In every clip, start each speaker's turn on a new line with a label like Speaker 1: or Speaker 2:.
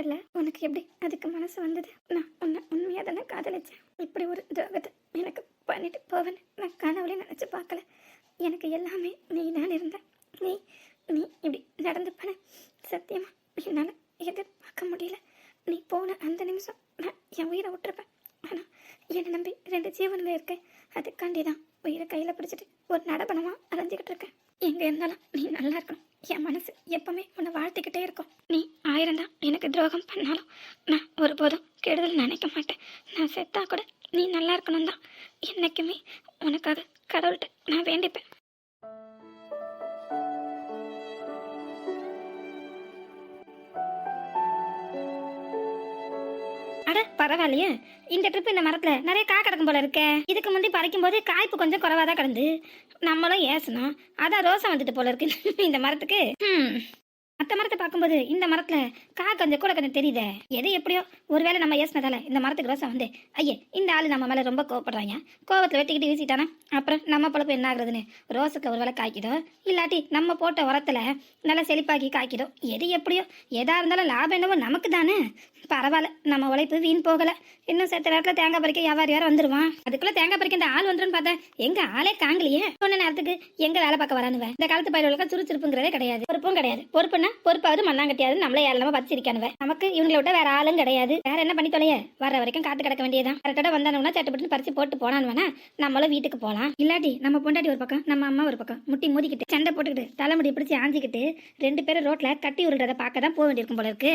Speaker 1: கேட்டல உனக்கு எப்படி அதுக்கு மனசு வந்தது? நான் உன்னை உண்மையாக தானே காதலிச்சேன். இப்படி ஒரு துரோகத்தை எனக்கு பண்ணிட்டு போவேன்னு நான் கனவுலே நினச்சி பார்க்கல. எனக்கு எல்லாமே நீ தான் இருந்த. நீ நீ இப்படி நடந்துப்பன சத்தியமா என்னால் எதிர்பார்க்க முடியல. நீ போன அந்த நிமிஷம் நான் என் உயிரை விட்டுருப்பேன். ஆனால் என்னை நம்பி ரெண்டு ஜீவன்கள் இருக்கேன். அதுக்காண்டி தான் உயிரை கையில் பிடிச்சிட்டு ஒரு நடப்பணமாக அலைஞ்சிக்கிட்டு இருக்கேன். எங்கே இருந்தாலும் நீ நல்லா இருக்கணும். என் மனசு எப்பவுமே உன்னை வாழ்த்திக்கிட்டே இருக்கும். நீ ஆயிரம் தான் எனக்கு துரோகம் பண்ணாலும் நான் ஒருபோதும் கெடுதல் நினைக்க மாட்டேன். நான் செத்தா கூட நீ நல்லா இருக்கணும் தான். என்னைக்குமே உனக்காக கடவுள்கிட்ட நான் வேண்டிப்பேன். அட பரவாயில்லையே. இந்த ட்ரிப் இந்த மரத்துல நிறைய காய் கிடக்கும் போல இருக்க. இதுக்கு முந்தி பறிக்கும் போது காய்ப்பு கொஞ்சம் குறைவா தான் கிடந்து. நம்மளும் ஏசணும் அதான் ரோசம் வந்துட்டு போல இருக்கு. இந்த மரத்துக்கு. மற்ற மரத்தை பார்க்கும்போது இந்த மரத்துல கா கொஞ்சம் கூட கொஞ்சம் தெரியுதே. எது எப்படியோ ஒருவேளை நம்ம ஏசினதால இந்த மரத்துக்கு ரோசம் வந்து ஐயே இந்த ஆள் நம்ம மேல ரொம்ப கோவப்படுறாங்க. கோவத்தில் வெட்டிக்கிட்டு வீசிட்டானா? அப்புறம் நம்ம பொழப்பு என்ன ஆகுறதுன்னு? ரோஸுக்கு ஒருவேளை காய்க்குதோ? இல்லாட்டி நம்ம போட்ட உரத்துல நல்லா செழிப்பாக்கி காய்க்குதோ? எது எப்படியோ எதா இருந்தாலும் லாபம் என்னவோ நமக்கு தானே பரவாயில்ல நம்ம உழைப்பு வீண் போகல. இன்னும் சேர்த்த நேரத்துல தேங்காய் பறிக்க வியாபாரி வேற வந்துருவான். அதுக்குள்ள தேங்காய் பறிக்க இந்த ஆள் வந்துருன்னு பார்த்தேன் எங்க ஆளே காங்கலையே சொன்ன நேரத்துக்கு எங்க வேலை பார்க்க வரானுவ? இந்த காலத்து பயிர்களுக்கு சுறுசுறுப்புங்கிறதே கிடையாது. பொறுப்பும் கிடையாது. பொறுப்புனா பொறுப்பாவது மண்ணாங்கட்டியாவது நம்மள ஏழமா பறிச்சிருக்கானுவ நமக்கு இவங்களை விட்ட வேற ஆளும் கிடையாது. வேற என்ன பண்ணி தொலைய? வர வரைக்கும் காத்து கிடக்க வேண்டியதான் கரெக்டோட வந்தானுன்னா சட்டப்பட்டு பறிச்சு போட்டு போனானுவனா நம்மளும் வீட்டுக்கு போலாம். இல்லாட்டி நம்ம பொண்டாட்டி ஒரு பக்கம் நம்ம அம்மா ஒரு பக்கம் முட்டி மோதிக்கிட்டு சண்டை போட்டுக்கிட்டு தலைமுடி பிடிச்சி ஆஞ்சிக்கிட்டு ரெண்டு பேரும் ரோட்ல கட்டி உருள்றத பார்க்க தான் போக வேண்டியிருக்கும் போல இருக்கு.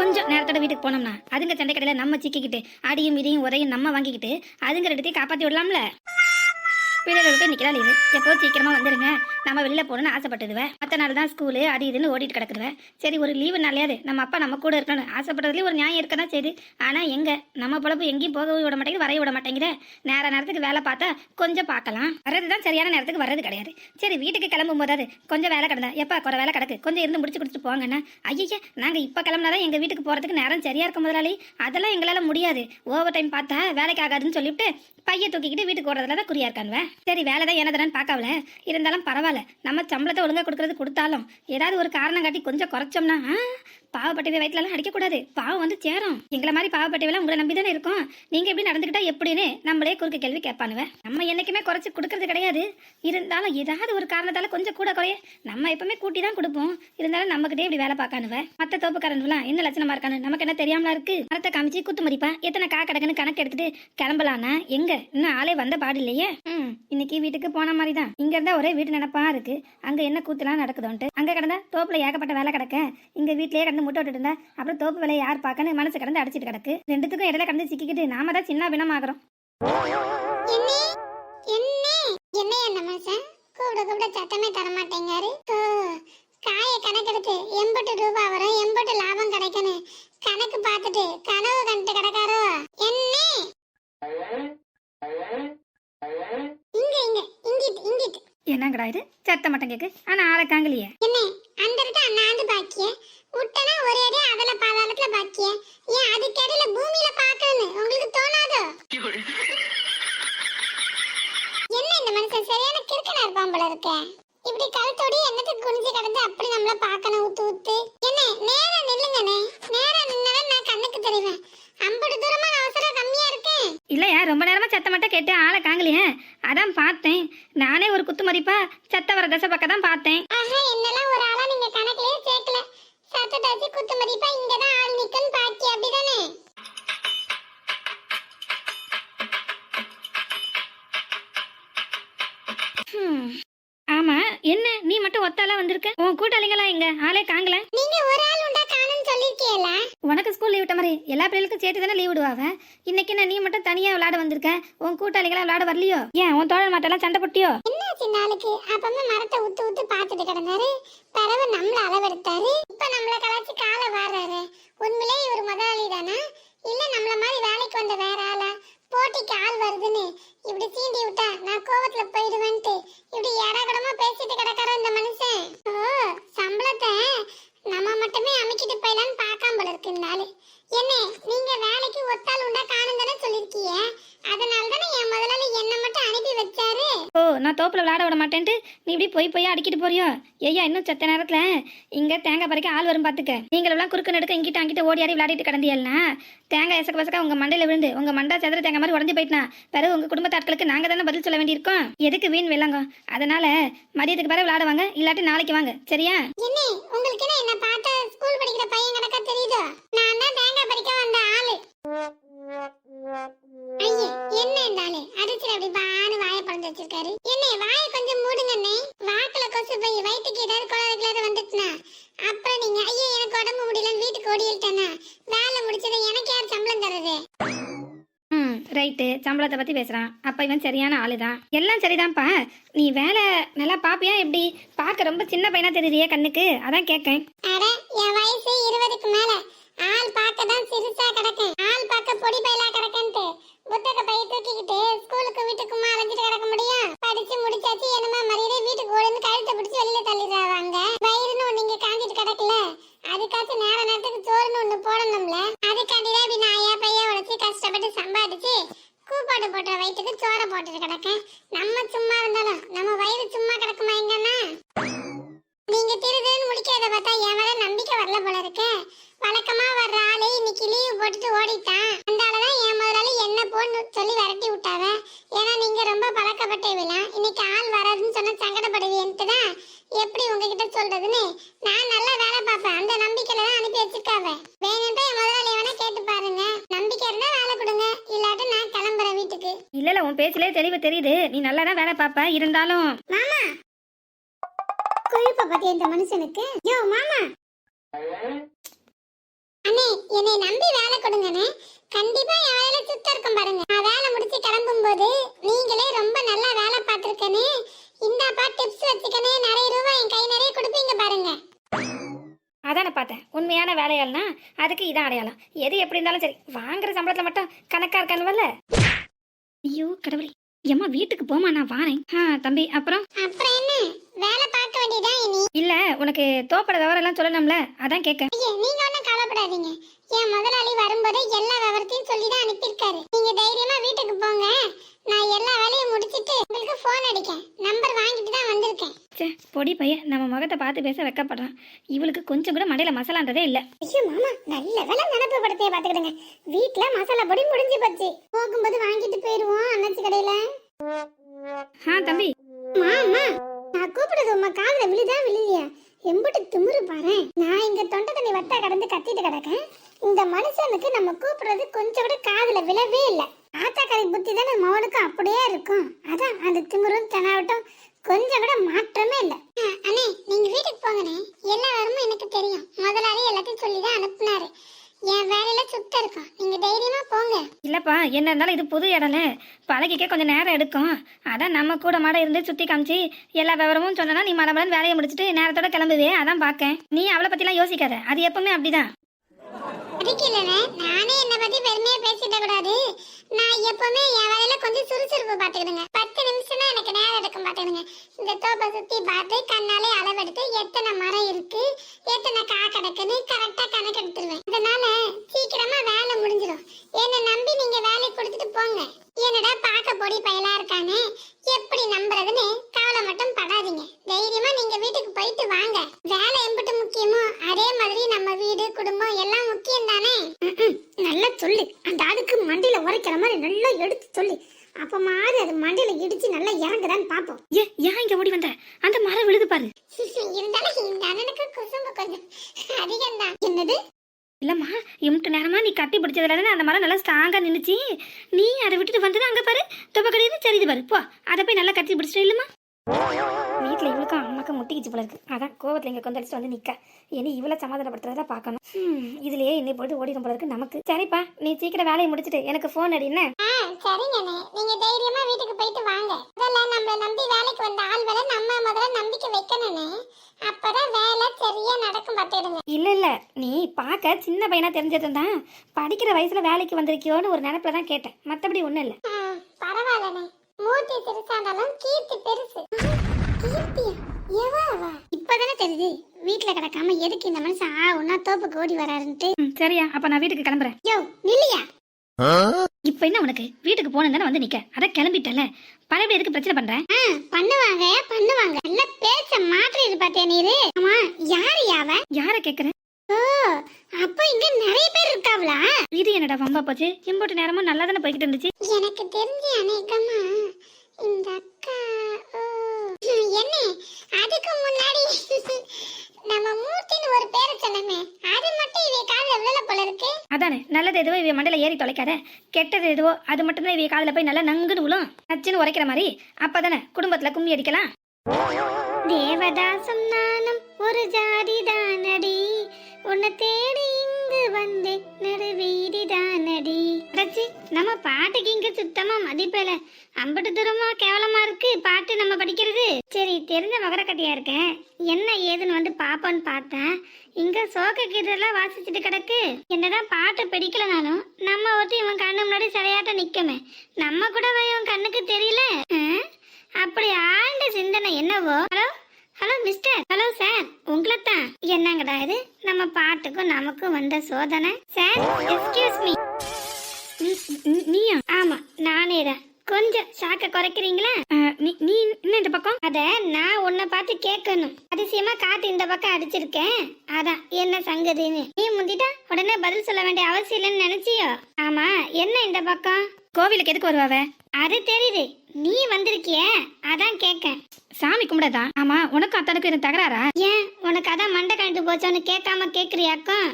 Speaker 1: கொஞ்சம் நேரத்தோட வீட்டுக்கு போனோம்னா அதுங்க சண்டை கடையில் நம்ம சிக்கிக்கிட்டு அடியும் இடியும் உதையும் நம்ம வாங்கிக்கிட்டு அதுங்க ரெண்டுத்தையும் காப்பாற்றி விடலாம்ல? பிள்ளைகளுக்கு நிற்கிறாள் லீவு. எப்போ சீக்கிரமா வந்துடுங்க நம்ம வெளியில போகணும்னு ஆசைப்பட்டுடுவேன் மற்ற நாள் தான் ஸ்கூலு அது இதுன்னு ஓடிட்டு கிடக்குதுவேன் சரி ஒரு லீவு நாளையாது நம்ம அப்பா நம்ம கூட இருக்கணும்னு ஆசைப்பட்டதுலேயும் ஒரு நியாயம் இருக்க தான் சரி ஆனால் எங்க? நம்ம பொழப்பு எங்கேயும் போக விட மாட்டேங்குது வரைய விட மாட்டேங்குது. நேர நேரத்துக்கு வேலை பார்த்தா கொஞ்சம் பார்க்கலாம். வர்றது தான் சரியான நேரத்துக்கு வர்றது கிடையாது. சரி வீட்டுக்கு கிளம்பும் போதாவது கொஞ்சம் வேலை கிடந்தா எப்பா குறை வேலை கிடக்கு கொஞ்சம் இருந்து முடிச்சு கொடுத்துட்டு போங்கண்ணா ஐயா நாங்கள் இப்போ கிளம்புனாதான் எங்கள் வீட்டுக்கு போகிறதுக்கு நேரம் சரியா இருக்கும் முதலாளி. அதெல்லாம் எங்களால் முடியாது. ஓவர் டைம் பார்த்தா வேலைக்கு ஆகாதுன்னு சொல்லிவிட்டு பைய தூக்கிக்கிட்டு வீட்டுக்கு ஓடுறதுல தான் குறியா இருக்கானுவ. சரி வேலை தான் என்னதுன்னு பார்க்கல இருந்தாலும் பரவாயில்ல. நம்ம சம்பளத்தை ஒழுங்காக கொடுக்கறது கொடுத்தாலும் ஏதாவது ஒரு காரணம் காட்டி கொஞ்சம் குறைச்சோம்னா பாவப்பட்டவை வயிற்றுலலாம் அடிக்கக்கூடாது. பாவம் வந்து சேரும். எங்களை மாதிரி பாவப்பட்டவைலாம் உங்களை நம்பி தானே இருக்கும். நீங்கள் எப்படி நடந்துக்கிட்டா எப்படின்னு நம்மளே குறுக்க கேள்வி கேட்பானுவ நம்ம என்னைக்குமே குறைச்சி கொடுக்கறது கிடையாது. இருந்தாலும் ஏதாவது ஒரு காரணத்தால் கொஞ்சம் கூட குறைய நம்ம எப்பவுமே கூட்டி தான் கொடுப்போம். இருந்தாலும் நம்மகிட்டே இப்படி வேலை பார்க்கானுவேன் மற்ற தோப்புக்காரன்லாம் என்ன லட்சணமாக இருக்கானு நமக்கு என்ன தெரியாமலா இருக்கு? மரத்தை காமிச்சு குத்து மதிப்பா எத்தனை கா கிடக்குன்னு கணக்கு எடுத்துட்டு கிளம்பலானா? எங்க? இன்னும் ஆளே வந்த பாடு இல்லையே? ம் இன்னைக்கு வீட்டுக்கு போன மாதிரி தான் இங்க இருந்தா ஒரே வீட்டு நினப்பா இருக்கு. அங்க என்ன கூத்துலாம் நடக்குதோன்ட்டு. அங்க கிடந்தா தோப்புல ஏகப்பட்ட வேலை கிடக்க. இங்க வீட்லயே கிடந்து முட்டை விட்டுட்டு இருந்தா அப்புறம் தோப்பு வேலையை யார் பார்க்கன்னு மனசு கிடந்து அடிச்சிட்டு கிடக்கு. ரெண்டுத்துக்கும் இடையில கிடந்து சிக்கிக்கிட்டு நாம தான் சின்ன பிணம் ஆகிறோம்
Speaker 2: கூப்பிட கூப்பிட சத்தமே தர மாட்டேங்காரு ஓ, காய கணக்கெடுத்து எண்பது ரூபாய் வரும். எண்பது லாபம் கிடைக்குன்னு கணக்கு பார்த்துட்டு கனவு கண்டு கிடக்காரோ? என்னே? இங்க இங்க இங்கிட்டு இங்கிட்டு.
Speaker 1: என்னங்கடா இது? சத்த மட்டும் கேக்கு. ஆனா ஆளை காங்கலையே.
Speaker 2: என்னே?
Speaker 1: ஸ்கூல் எல்லா பிள்ளைகளுக்கும் சேர்த்து தானே லீவ் விடுவாங்க இன்னைக்கு நான் நீ மட்டும் தனியா விளையாட வந்திருக்க? உன் கூட்டாளிகளா விளையாட வரலையோ? ஏன் உன் தோழன் மாட்டெல்லாம் சண்டை போட்டியோ?
Speaker 2: என்னாச்சு நாளைக்கு? அப்பமா மரத்தை உத்து உத்து பார்த்துட்டு கிடந்தாரு. பறவை நம்மள அளவெடுத்தாரு. இப்ப நம்மள கலாச்சி கால வாடுறாரு உண்மையிலே இவர் முதலாளி தானா? இல்ல நம்மள மாதிரி வேலைக்கு வந்த வேற ஆளா? போட்டிக்கு ஆள் வருதுன்னு. இப்படி தீண்டி விட்டா நான் கோவத்துல போயிடுவேன்ட்டு. இப்படி எடகடமா பேசிட்டு கிடக்கார இந்த மனுஷன்? ஓ சம்பளத்தை நம்ம மட்டுமே அமைக்கிட்டு போயிடலான்னு பார்க்காம இருக்கு இந்த என்ன நீங்க வேலைக்கு ஒத்தாள் உண்டா காணும் தானே சொல்லிருக்கீங்க? அதனால தானே என் முதலாளி என்ன மட்டும் அனுப்பி வச்சாரு?
Speaker 1: ஓ நான் தோப்புல விளையாட விட மாட்டேன்ட்டு நீ இப்படி போய் போய் அடிக்கிட்டு போறியோ? ஐயா இன்னும் செத்த நேரத்துல இங்க தேங்காய் பறிக்க ஆள் வரும் பாத்துக்க. நீங்களெல்லாம் குறுக்கு நடுக்க இங்கிட்ட அங்கிட்ட ஓடி ஆடி விளையாடிட்டு கிடந்தியல்னா? தேங்காய் எசக்க பசக்க உங்க மண்டையில விழுந்து உங்க மண்டா செதற தேங்காய் மாதிரி உடஞ்சு போயிட்டா பிறகு உங்க குடும்பத்து ஆட்களுக்கு நாங்க தானே பதில் சொல்ல வேண்டியிருக்கோம்? எதுக்கு வீண் வெள்ளங்க அதனால மதியத்துக்கு பிறகு விளையாடுவாங்க இல்லாட்டி நாளைக்கு வாங்க. சரியா?
Speaker 2: என்ன உங்களுக்கு என்ன என்ன பார்த்தா ஸ்கூல் படிக்கிற பையன் கணக்கா தெரியுதோ? நான் தான் தேங்காய் பறிக்க வந்த ஆளு? ஐயே என்ன இந்த ஆளு? அடிச்சுட்டு அப்படி பானு வாயை பறந்து வச்சிருக்காரு. என்ன வாயை கொஞ்சம் மூடுங்கண்ணே. வாக்குல கொசு போய் வயிற்றுக்கு ஏதாவது குழந்தை கிளறு வந்துட்டுனா அப்புறம் நீங்க ஐயோ எனக்கு உடம்பு முடியலன்னு வீட்டுக்கு ஓடிட்டேனா வேலை முடிச்சதை எனக்கு யார் சம்பளம் தர்றது?
Speaker 1: ம் ரைட்டு. சம்பளத்தை பத்தி பேசுறான். அப்ப இவன் சரியான ஆளுதான். எல்லாம் சரிதான்ப்பா. நீ வேலை நல்லா பாப்பியா எப்படி? பார்க்க ரொம்ப சின்ன பையனா தெரியுறியே கண்ணுக்கு? அதான் கேட்கேன்.
Speaker 2: அட என் வயசு இருபதுக்கு மேல. ஆள் பார்க்க தான் சிறுசா கிடக்கேன். ஆள் பார்க்க பொடி பையலா கிடக்கேன்ட்டு. புத்தக பைய தூக்கிக்கிட்டு ஸ்கூலுக்கு வீட்டுக்குமா அலைஞ்சிட்டு கிடக்க முடியும்? படிச்சு முடிச்சாச்சு என்னமா மரியாதை வீட்டுக்கு ஓடுன்னு கழுத்தை பிடிச்சி வெளியில தள்ளிடுறாங்க வயிறுன்னு நீங்க காஞ்சிட்டு கிடக்கல. அதுக்காச்சும் நேர நேரத்துக்கு சோறுன்னு ஒண்ணு போடணும்ல? அதுக்காண்டி தான் இப்படி நாயா பையா உழைச்சி கஷ்டப்பட்டு சம்பாதிச்சு கூப்பாடு போட்டுற வயிற்றுக்கு சோறை போட்டுட்டு கிடக்கேன். நம்ம சும்மா இருந்தாலும் நம்ம வயிறு சும்மா கிடக்குமா எங்கன்னா? நீங்க திருதுன்னு முடிக்கிறத பார்த்தா என் மேல நம்பிக்கை வரல போல இருக்கு. வழக்கமா வர்ற ஆளு இன்னைக்கு லீவ் போட்டுட்டு ஓடிட்டான். அந்தாலதான் என் முதலாளி என்ன போன்னு சொல்லி விரட்டி விட்டாவ. ஏன்னா நீங்க ரொம்ப பழக்கப்பட்டவிலாம் இன்னைக்கு ஆள் வராதுன்னு சொன்னா சங்கடப்படுவீன்ட்டு தான். எப்படி உங்ககிட்ட சொல்றதுன்னு? நான் நல்லா வேலை பார்ப்பேன். அந்த நம்பிக்கையில தான் அனுப்பி வச்சிருக்காவ. வேணும்ட்டு என் முதலாளி வேணா கேட்டு பாருங்க. நம்பிக்கை இருந்தா வேலை கொடுங்க. இல்லாட்டி நான் கிளம்புறேன் வீட்டுக்கு.
Speaker 1: இல்ல இல்ல உன் பேச்சிலே தெளிவு தெரியுது. நீ நல்லா தான் வேலை பார்ப்ப. இருந்தாலும்
Speaker 2: மாமா கொழுப்ப பத்திய இந்த மனுஷனுக்கு? யோ மாமா. அண்ணே என்னை நம்பி வேலை கொடுங்கண்ணே. கண்டிப்பா என் வேலையில சுத்தம் இருக்கும் பாருங்க. நான் வேலை முடிச்சு கிளம்பும் போது நீங்களே ரொம்ப நல்லா வேலை பார்த்திருக்கனே. இந்தாப்பா டிப்ஸ் வச்சுக்கனே நிறைய ரூபாய் என் கை நிறைய கொடுப்பீங்க பாருங்க.
Speaker 1: அதானே பார்த்தேன். உண்மையான வேலையாள்னா அதுக்கு இதான் அடையாளம். எது எப்படி இருந்தாலும் சரி வாங்குற சம்பளத்துல மட்டும் கணக்கா இருக்கானுவல்ல? ஐயோ கடவுளே. ஏம்மா வீட்டுக்கு போமா நான் வாரேன். ஆ தம்பி அப்புறம்?
Speaker 2: அப்புறம் என்ன? வேலை பார்க்க வேண்டியதான் இனி?
Speaker 1: இல்ல உனக்கு தோப்பட விவரம் சொல்லணும்ல அதான் கேட்க
Speaker 2: ஐயா நீங்க ஒண்ணும் கவலைப்படாதீங்க. என் முதலாளி வரும்போது எல்லா விவரத்தையும் சொல்லி தான் அனுப்பியிருக்காரு. நீங்க தைரியமா வீட்டுக்கு போங்க. நான் எல்லா வேலையும் முடிச்சிட்டு உங்களுக்கு ஃபோன் அடிக்கேன். நம்பர் வாங்கிட்டு தான் வந்திருக்கேன்.
Speaker 1: ச்சே பொடி பையன் நம்ம முகத்தை பார்த்து பேச வெக்கப்படுறான். இவளுக்கு கொஞ்சம் கூட மண்டையில மசாலான்றதே இல்ல.
Speaker 2: ஐயோ மாமா நல்ல வேலை நினப்பு படுத்தைய பாத்துக்கிடுங்க வீட்ல மசாலா பொடி முடிஞ்சு போச்சு. போகும்போது வாங்கிட்டு
Speaker 1: பழகிக்க கொஞ்சம் நேரம் எடுக்கும். அதான் நம்ம கூட மாட இருந்து சுத்தி காமிச்சு எல்லா விவரமும் சொன்னா நீ மட வேலையை முடிச்சுட்டு நேரத்தோட கிளம்புவே அதான் பார்க்கேன். நீ அவளை பத்திலாம் யோசிக்காத. அது எப்பவுமே அப்படிதான்.
Speaker 2: அதுக்கு நானே என்னை பத்தி பெருமையா பேசிட்ட கூடாது நான் எப்பவுமே என் வேலையில கொஞ்சம் சுறுசுறுப்பு பாத்துக்கிடுங்க பத்து நிமிஷம் தான் எனக்கு நேரம் எடுக்கும் பாத்துக்கிடுங்க இந்த தோப்பை சுத்தி பார்த்து கண்ணாலே அளவெடுத்து எத்தனை மரம் இருக்கு எத்தனை கா கிடக்குன்னு கரெக்டா கணக்கு எடுத்துருவேன். அதனால சீக்கிரமா வேலை முடிஞ்சிடும் என்னை நம்பி நீங்க வேலைக்கு கொடுத்துட்டு போங்க. என்னடா பார்க்க பொடி பயலா இருக்கானே எப்படி நம்புறதுன்னு கவலை மட்டும் படாதீங்க தைரியமா நீங்க வீட்டுக்கு போயிட்டு வாங்க வேலை எம்பிட்டு முக்கியமோ அதே மாதிரி நம்ம வீடு குடும்பம் எல்லாம் முக்கியம் தானே நல்லா சொல்லு அந்த ஆளுக்கு மண்டியில உரைக்கிற மாதிரி நல்லா எடுத்து சொல்லு அப்ப மாதிரி அது மண்டியில இடிச்சு நல்லா இறங்குதான்னு பாப்போம்
Speaker 1: ஏ ஏன் இங்க ஓடி வந்த அந்த மரம் விழுது பாரு
Speaker 2: இருந்தாலும் இந்த அண்ணனுக்கு குசும்பு கொஞ்சம் அதிகம்தான் என்னது
Speaker 1: இல்லம்மா இம்ட்டு நேரமா நீ கட்டி பிடிச்சதுல இருந்து அந்த மரம் நல்லா ஸ்ட்ராங்கா நின்னுச்சு நீ அதை விட்டுட்டு வந்தது அங்க பாரு தொப்ப கடையில சரிது பாரு போ அதை போய் நல்லா கட்டி பிடிச்சிட்டு இல்லம்மா. வீட்டில் இவளுக்கும் அம்மாக்கும் முட்டிக்கிச்சு போல இருக்கு. அதான் கோவத்தில் இங்கே கொந்தளிச்சு வந்து நிற்க இனி இவளை சமாதானப்படுத்துறதா பார்க்கணும். இதுலயே இன்னை போட்டு ஓடிடும் போல இருக்கு நமக்கு. சரிப்பா நீ சீக்கிரம் வேலையை முடிச்சிட்டு எனக்கு ஃபோன் அடி என்ன?
Speaker 2: ஆ சரிங்கண்ணே நீங்க தைரியமா வீட்டுக்கு போயிட்டு வாங்க. முதல்ல நம்மள நம்பி வேலைக்கு வந்த ஆள் வேலை நம்ம முதல்ல நம்பிக்கை வைக்கணும்னே அப்பதான் வேலை சரியா நடக்கும் பார்த்துடுங்க.
Speaker 1: இல்லை இல்லை. நீ பார்க்க சின்ன பையனா தெரிஞ்சதும் தான். படிக்கிற வயசுல வேலைக்கு வந்திருக்கியோன்னு ஒரு நினைப்புல தான் கேட்டேன். மற்றபடி ஒன்றும் இல்லை.
Speaker 2: பரவாயில்லண்ணே மூர்த்தி சிறுசாண்டாலும் கீர்த்தி பெருசு. கீர்த்தியா எவா அவ? இப்பதானே தெரியுது வீட்டுல கிடக்காம எதுக்கு இந்த மனுஷன் ஆ ஒன்னா தோப்புக்கு ஓடி வராருன்ட்டு.
Speaker 1: ம் சரியா அப்போ நான் வீட்டுக்கு கிளம்புறேன்.
Speaker 2: யோ நில்லையா?
Speaker 1: இப்ப என்ன உனக்கு? வீட்டுக்கு போன தானே வந்து நிக்க? அத கிளம்பிட்டல பழைய எதுக்கு பிரச்சனை பண்ற?
Speaker 3: ஆ, பண்ணுவாங்க பண்ணுவாங்க. நல்ல பேச்ச மாற்றிடு பாத்தியா நீரு? ஆமா யாரு யாவ
Speaker 1: யார கேக்குற?
Speaker 3: அப்போ இங்க நிறைய பேர் இருக்காவளா?
Speaker 1: இது என்னடா வம்பா போச்சு? இம்போட்டு நேரமும் நல்லா தானே போய்கிட்டு இருந்துச்சு?
Speaker 3: எனக்கு தெரிஞ்சு அநேகமா இந்த அக்கா என்ன அதுக்கு முன்னாடி நம்ம மூர்த்தின்னு ஒரு பேரை சொன்னமே அது மட்டும் இவ காதுல விழல போல இருக்கு.
Speaker 1: அதானே நல்லது எதுவோ இவ மண்டையில ஏறி தொலைக்காத. கெட்டது எதுவோ அது மட்டும் தான் இவ காதுல போய் நல்லா நங்குன்னு விழும் நச்சுன்னு உரைக்கிற மாதிரி. அப்பதானே குடும்பத்துல கும்மி அடிக்கலாம்.
Speaker 3: தேவதாசம் நானும் ஒரு ஜாதி தானடி. உன்னை தேடி இங்கு வந்து நடுவீதி தானடி அடச்சி நம்ம பாட்டுக்கு இங்க சுத்தமா மதிப்பேல. அம்பட்டு தூரமா கேவலமா இருக்கு பாட்டு நம்ம படிக்கிறது. சரி தெரிஞ்ச மகரக்கட்டியா இருக்கேன் என்ன ஏதுன்னு வந்து பாப்போன்னு பார்த்தேன் இங்க சோக கீதெல்லாம் வாசிச்சுட்டு கிடக்கு. என்னதான் பாட்டு பிடிக்கலனாலும் நம்ம ஒருத்தி இவன் கண்ணு முன்னாடி சிலையாட்ட நிக்கமே. நம்ம கூட இவன் கண்ணுக்கு தெரியல? ஆ? அப்படி ஆழ்ந்த சிந்தனை என்னவோ? Hello? Hello mister hello sir உங்களை தான் என்னங்கடா இது? நம்ம பாட்டுக்கும் நமக்கும் வந்த சோதனை. சார் எக்ஸ்கியூஸ் மீ
Speaker 1: நீயா?
Speaker 3: ஆமா நானே தான் கொஞ்சம் சாக்க குறைக்கிறீங்களா?
Speaker 1: நீ என்ன இந்த பக்கம்?
Speaker 3: அத நான் உன்னை பார்த்து கேட்கணும். அதிசயமா காத்து இந்த பக்கம் அடிச்சிருக்கேன். அதான் என்ன சங்கதின்னு. நீ முந்திட்டா உடனே பதில் சொல்ல வேண்டிய அவசியம் இல்லைன்னு நினைச்சியோ? ஆமா என்ன இந்த பக்கம்?
Speaker 1: கோவிலுக்கு எதுக்கு வருவாவ?
Speaker 3: அது தெரியுது. நீ வந்திருக்கிய? அதான் கேட்கேன்
Speaker 1: சாமி கும்பிடதா? ஆமா உனக்கும் அத்தனுக்கும் இது தகராறா?
Speaker 3: ஏன்? உனக்கு அதான் மண்டை கழிட்டு போச்சோன்னு கேட்காம கேக்குறியாக்கும்?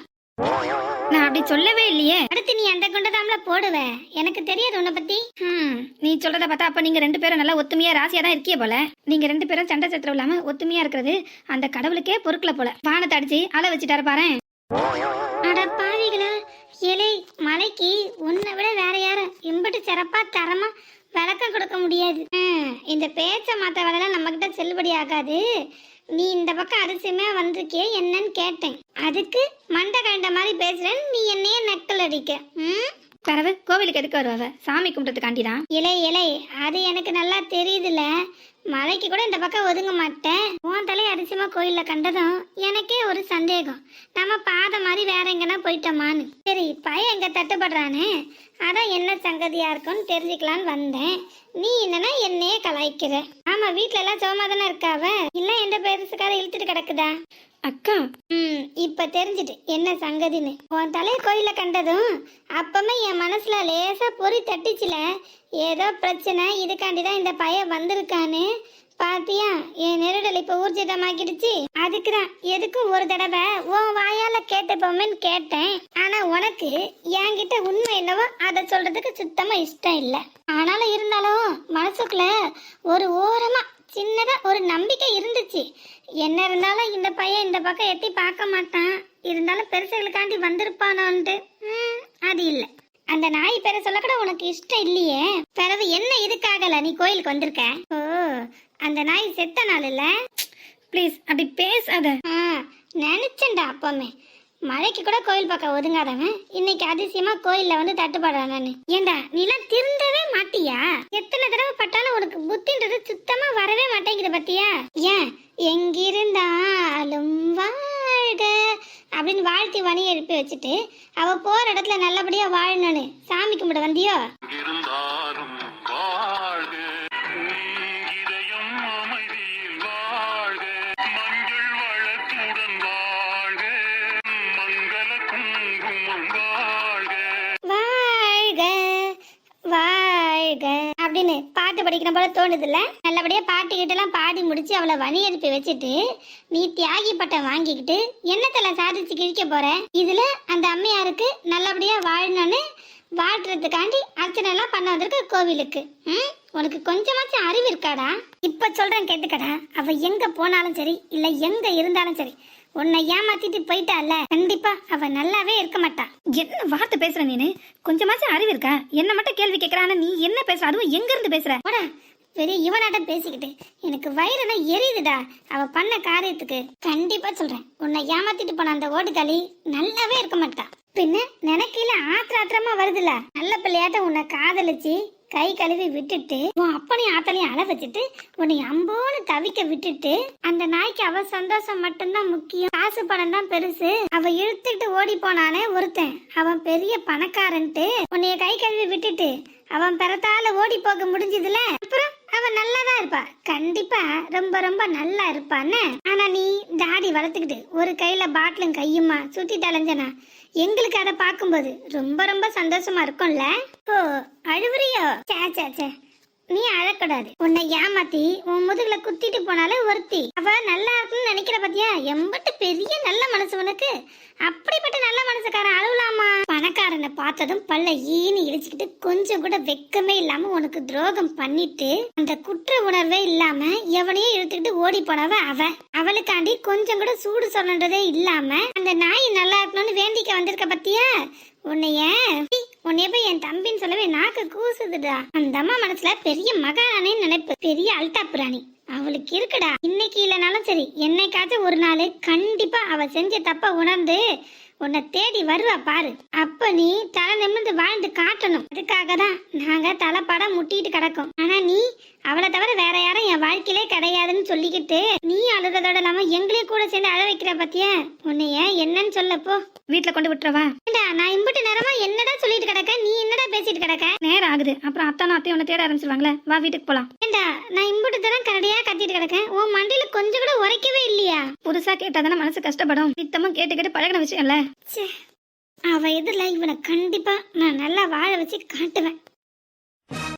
Speaker 1: நான் அப்படி சொல்லவே இல்லையே.
Speaker 3: அடுத்து நீ அந்த குண்டதாம்ல போடுவ. எனக்கு தெரியாது உன்னை பத்தி.
Speaker 1: நீ சொல்றத பார்த்தா அப்ப நீங்க ரெண்டு பேரும் நல்லா ஒத்துமையா ராசியா தான் இருக்கிய போல. நீங்க ரெண்டு பேரும் சண்டை சத்திரம் இல்லாம ஒத்துமையா இருக்கிறது அந்த கடவுளுக்கே பொறுக்கல போல. வானத்தை அடிச்சு அலை வச்சுட்டாரு பாரு
Speaker 3: அட பாவிகளா இலை மலைக்கு உன்னை விட வேற யாரும்? இம்பட்டு சிறப்பா தரமா விளக்கம் கொடுக்க முடியாது. இந்த பேச்ச மாத்த வேலைலாம் நம்ம கிட்ட செல்லுபடி ஆகாது. நீ இந்த பக்கம் அதிசயமா வந்திருக்கியே என்னன்னு கேட்டேன். அதுக்கு மண்டை கண்ட மாதிரி பேசுறேன்னு நீ என்னையே நக்கல் அடிக்க. ம்?
Speaker 1: பிறகு கோவிலுக்கு எதுக்கு வருவாவ சாமி கும்பிட்டதுக்காண்டி தான்
Speaker 3: இலை இலை அது எனக்கு நல்லா தெரியுதுல. மலைக்கு கூட இந்த பக்கம் ஒதுங்க மாட்டேன். உன் தலை அரிசிமா கோயில்ல கண்டதும் எனக்கே ஒரு சந்தேகம். நம்ம பாதை மாதிரி வேற எங்கன்னா போயிட்டோமான்னு. சரி பையன் எங்க தட்டுப்படுறானே? இருக்கும்னு தெரிஞ்சுக்கலான்னு வந்தேன். நீ என்னன்னா என்னையே கலாய்க்கிற. ஆமா வீட்ல எல்லாம் சோமா தானே இருக்காவ இல்ல எந்த பெருசுக்கார இழுத்துட்டு கிடக்குதா?
Speaker 1: அக்கா.
Speaker 3: ம் இப்ப தெரிஞ்சுட்டு என்ன சங்கதின்னு. உன் தலை கோயில கண்டதும் அப்பமே என் மனசுல லேசா பொறி தட்டிச்சுல. ஏதோ பிரச்சனை இதுக்காண்டி தான் இந்த பையன் வந்திருக்கான்னு. பாத்தியா? என் நெருடல் இப்ப ஊர்ஜிதமாக்கிடுச்சு. அதுக்குதான் எதுக்கும் ஒரு தடவை வாயால கேட்டுப்போமேன்னு கேட்டேன். ஆனா உனக்கு என்கிட்ட உண்மை என்னவோ அதை சொல்றதுக்கு சுத்தமா இஷ்டம் இல்ல. ஆனாலும் இருந்தாலும் மனசுக்குள்ள ஒரு ஓரமா சின்னதா ஒரு நம்பிக்கை இருந்துச்சு. என்ன இருந்தாலும் இந்த பையன் இந்த பக்கம் எட்டி பார்க்க மாட்டான். இருந்தாலும் பெருசுகளுக்காண்டி வந்திருப்பானோன்ட்டு. அது இல்ல. அந்த நாய் பேரை சொல்ல கூட உனக்கு இஷ்டம் இல்லையே. பிறகு என்ன இதுக்காகல நீ கோயிலுக்கு வந்திருக்க? ஓ அந்த நாய் செத்த நாள் இல்ல?
Speaker 1: ப்ளீஸ் அப்படி பேசாத.
Speaker 3: நினைச்சேன்டா அப்பமே. மழைக்கு கூட கோயில் பக்கம் ஒதுங்காதவன். இன்னைக்கு அதிசயமா கோயில்ல வந்து தட்டுப்பாடுறானு ஏண்டா நீலாம் திருந்தவே மாட்டியா? எத்தனை தடவை பட்டாலும் உனக்கு புத்தின்றது சுத்தமா வரவே மாட்டேங்குது பத்தியா? ஏன்? எங்கிருந்தாலும் வாழ்க அப்படின்னு வாழ்த்தி வணி எழுப்பி வச்சுட்டு அவ போற இடத்துல நல்லபடியா வாழணும்னு. சாமி கும்பிட வந்தியோ? படிக்கிற போல தோணுதுல்ல? நல்லபடியா பாட்டு கிட்டலாம் பாடி முடிச்சு அவளை வழி எழுப்பி வச்சுட்டு நீ தியாகி பட்டம் வாங்கிக்கிட்டு என்னத்தெல்லாம் சாதிச்சு கிழிக்க போற? இதுல அந்த அம்மையாருக்கு நல்லபடியா வாழணும்னு வாழ்றதுக்காண்டி அர்ச்சனை எல்லாம் பண்ண வந்திருக்கு கோவிலுக்கு. ம்? உனக்கு கொஞ்சமாச்சும் அறிவு இருக்காடா? இப்ப சொல்றேன் கேட்டுக்கடா. அவ எங்க போனாலும் சரி இல்ல எங்க இருந்தாலும் சரி உன்னை ஏமாத்திட்டு போயிட்டால. கண்டிப்பா அவ நல்லாவே இருக்க மாட்டா.
Speaker 1: என்ன வார்த்தை பேசுற நீனு? கொஞ்சமாச்சும் அறிவு இருக்கா? என்ன மட்டும் கேள்வி கேட்கறான நீ என்ன பேசுற? அதுவும் எங்க இருந்து பேசுற?
Speaker 3: பெரிய இவனாட்டம் பேசிக்கிட்டு. எனக்கு வயிறுனா எரியுதுடா. அவ பண்ண காரியத்துக்கு கண்டிப்பா சொல்றேன். உன்னை ஏமாத்திட்டு போன அந்த ஓட்டுக்காளி நல்லாவே இருக்க மாட்டா. பின்ன நினைக்கையில ஆத்திர ஆத்திரமா வருதுல. நல்ல பிள்ளையாட்ட உன்னை காதலிச்சு கை கழுவி விட்டுட்டு உன் அப்பனையும் ஆத்தலையும் அழ வச்சுட்டு உன்னை அம்போன்னு தவிக்க விட்டுட்டு அந்த நாய்க்கு அவ சந்தோஷம் மட்டும்தான் முக்கியம். காசு பணம் தான் பெருசு. அவ இழுத்துட்டு ஓடி போனானே ஒருத்தன். அவன் பெரிய பணக்காரன்ட்டு உன்னைய கை கழுவி விட்டுட்டு அவன் பிறத்தால ஓடி போக முடிஞ்சதுல. அப்புறம் அவ நல்லாதான் இருப்பா. கண்டிப்பா ரொம்ப ரொம்ப நல்லா இருப்பான்னு. ஆனா நீ தாடி வளர்த்துக்கிட்டு ஒரு கையில பாட்டிலும் கையுமா சுத்தி தலைஞ்சனா எங்களுக்கு அதை பார்க்கும்போது ரொம்ப ரொம்ப சந்தோஷமா இருக்கும்ல? ஓ அழுவுறியோ? சே சே சே நீ அழக்கூடாது. உன்னை ஏமாத்தி உன் முதுகுல குத்திட்டு போனாலே ஒருத்தி. அவ நல்லா இருக்குன்னு நினைக்கிற பாத்தியா? எம்பட்டு பெரிய நல்ல மனசு உனக்கு. அப்படிப்பட்ட நல்ல மனசுக்காரன் அழுவலாமா? பணக்காரனை பார்த்ததும் பல்ல ஈனி இடிச்சுக்கிட்டு கொஞ்சம் கூட வெக்கமே இல்லாம உனக்கு துரோகம் பண்ணிட்டு அந்த குற்ற உணர்வே இல்லாம எவனையும் இழுத்துக்கிட்டு ஓடி போனவ அவ. அவளுக்காண்டி கொஞ்சம் கூட சூடு சொல்லன்றதே இல்லாம அந்த நாய் நல்லா இருக்கணும்னு வேண்டிக்க வந்திருக்க பத்தியா? உன்னைய உன்னைய போய் என் தம்பின்னு சொல்லவே நாக்கு கூசுதுடா. அந்த அம்மா மனசுல பெரிய மகாராணி நினைப்பு. பெரிய அல்டா பிராணி அவளுக்கு இருக்குடா. இன்னைக்கு இல்லைனாலும் சரி என்னைக்காச்சும் ஒரு நாள் கண்டிப்பா அவ செஞ்ச தப்ப உணர்ந்து உன்னை தேடி வருவா பாரு. அப்ப நீ தலை நிமிர்ந்து வாழ்ந்து காட்டணும். அதுக்காக தான் நாங்க தலைப்பட முட்டிட்டு கிடக்கோம். ஆனா நீ அவளை தவிர வேற யாரும் என் வாழ்க்கையிலே கிடையாதுன்னு சொல்லிக்கிட்டு நீ அழுறதோட இல்லாம எங்களையும் கூட சேர்ந்து அழ வைக்கிற பத்தியா? உன்னைய என்னன்னு சொல்லப்போ வீட்டுல கொண்டு விட்டுறவா? நான் இம்புட்டு நேரமா என்னடா சொல்லிட்டு கிடக்க? நீ என்னடா பேசிட்டு கிடக்க? நேரம் ஆகுது. அப்புறம் அத்தானும் அத்தையும் உன்னை தேட ஆரம்பிச்சிருவாங்களே. வா வீட்டுக்கு போலாம். ஏண்டா நான் இம்புட்டு தரம் கரடியா கத்திட்டு கிடக்கேன் உன் மண்டையில கொஞ்சம் கூட உரைக்கவே இல்லையா? புதுசா கேட்டாதானே மனசு கஷ்டப்படும். நித்தமா கேட்டு கேட்டு பழகின விஷயம்ல. ச்சே அவ எதிரில் இவனை கண்டிப்பா நான் நல்லா வாழ வச்சு காட்டுவேன்.